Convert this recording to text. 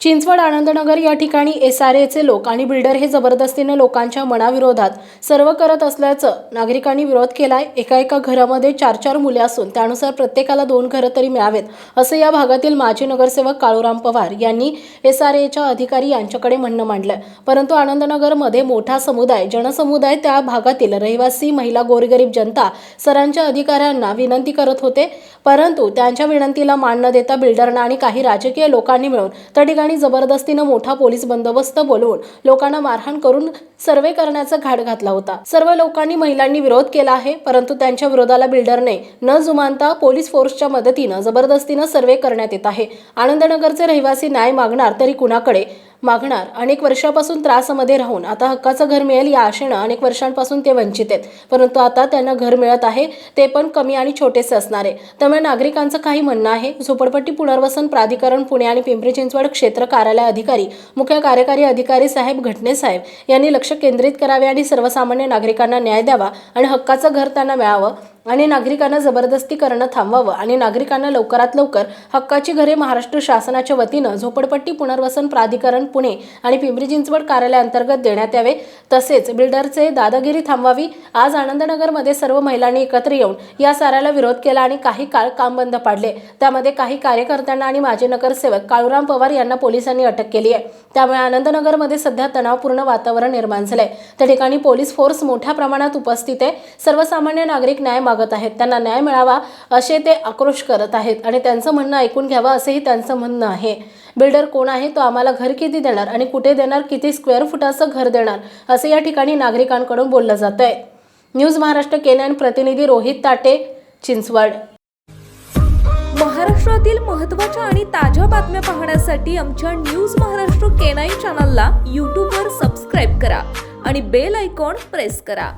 चिंचवड आनंदनगर या ठिकाणी S R एचे लोक आणि बिल्डर हे जबरदस्तीने लोकांच्या मनाविरोधात सर्व करत असल्याचं नागरिकांनी विरोध केलाय. एका एका घरामध्ये चार चार मुले असून त्यानुसार प्रत्येकाला दोन घरं तरी मिळावेत असं या भागातील माजी नगरसेवक काळूराम पवार यांनी एस आर एच्या अधिकारी यांच्याकडे म्हणणं मांडलंय. परंतु आनंदनगरमध्ये मोठा समुदाय जनसमुदाय त्या भागातील रहिवासी महिला गोरगरीब जनता सरांच्या अधिकाऱ्यांना विनंती करत होते. परंतु त्यांच्या विनंतीला मान न देता बिल्डरना आणि काही राजकीय लोकांनी मिळून त्या ठिकाणी जबरदस्तीनं मोठा पोलीस बंदोबस्त बोलवून लोकांना मारहाण करून सर्वे करण्याचा घाट घातला होता. सर्व लोकांनी महिलांनी विरोध केला आहे परंतु त्यांच्या विरोधाला बिल्डरने न जुमानता पोलीस फोर्सच्या मदतीनं जबरदस्तीनं सर्वे करण्यात येत आहे. आनंदनगरचे रहिवासी न्याय मागणार तरी कुणाकडे? मागणार. अनेक वर्षापासून त्रासामध्ये राहून आता हक्काचं घर मिळेल या आशेनं अनेक वर्षांपासून ते वंचित आहेत. परंतु आता त्यांना घर मिळत आहे ते पण कमी आणि छोटेसे असणार आहे. त्यामुळे नागरिकांचं काही म्हणणं आहे. झोपडपट्टी पुनर्वसन प्राधिकरण पुणे आणि पिंपरी चिंचवड क्षेत्र कार्यालय अधिकारी मुख्य कार्यकारी अधिकारी साहेब घटने साहेब यांनी लक्ष केंद्रित करावे आणि सर्वसामान्य नागरिकांना न्याय द्यावा आणि हक्काचं घर त्यांना मिळावं. आणि नागरिकांना जबरदस्ती करणं थांबवावं आणि नागरिकांना लवकरात लवकर हक्काची घरे महाराष्ट्र शासनाच्या वतीनं झोपडपट्टी पुनर्वसन प्राधिकरण पुणे आणि पिंपरी चिंचवड कार्यालयाअंतर्गत देण्यात यावे. तसेच बिल्डरचे दादागिरी थांबवावी. आज आनंदनगरमध्ये सर्व महिलांनी एकत्र येऊन या साऱ्याला विरोध केला आणि काही काळ काम बंद पाडले. त्यामध्ये काही कार्यकर्त्यांना आणि माजी नगरसेवक काळूराम पवार यांना पोलिसांनी अटक केली आहे. त्यामुळे आनंदनगरमध्ये सध्या तणावपूर्ण वातावरण निर्माण झालंय. त्या ठिकाणी पोलीस फोर्स मोठ्या प्रमाणात उपस्थित आहे. सर्वसामान्य नागरिक न्याय मागत आहेत. त्यांना न्याय मिळावा असे ते आक्रोश करत आहेत आणि त्यांचं म्हणणं ऐकून घ्यावं असंही त्यांचं म्हणणं आहे. बिल्डर कोण आहे? तो आम्हाला घर किती देणार आणि कुठे देणार? किती स्क्वेअर फुटाचं घर देणार? असे या ठिकाणी नागरिकांकडून बोललं जात आहे न्यूज महाराष्ट्र केनॅन प्रतिनिधी रोहित ताटे चिंचवड. महाराष्ट्रातील महत्त्वाच्या आणि ताज्या बातम्या पाहण्यासाठी आमच्या न्यूज महाराष्ट्र केनाई चॅनलला यूट्यूबवर सबस्क्राईब करा आणि बेल आयकॉन प्रेस करा.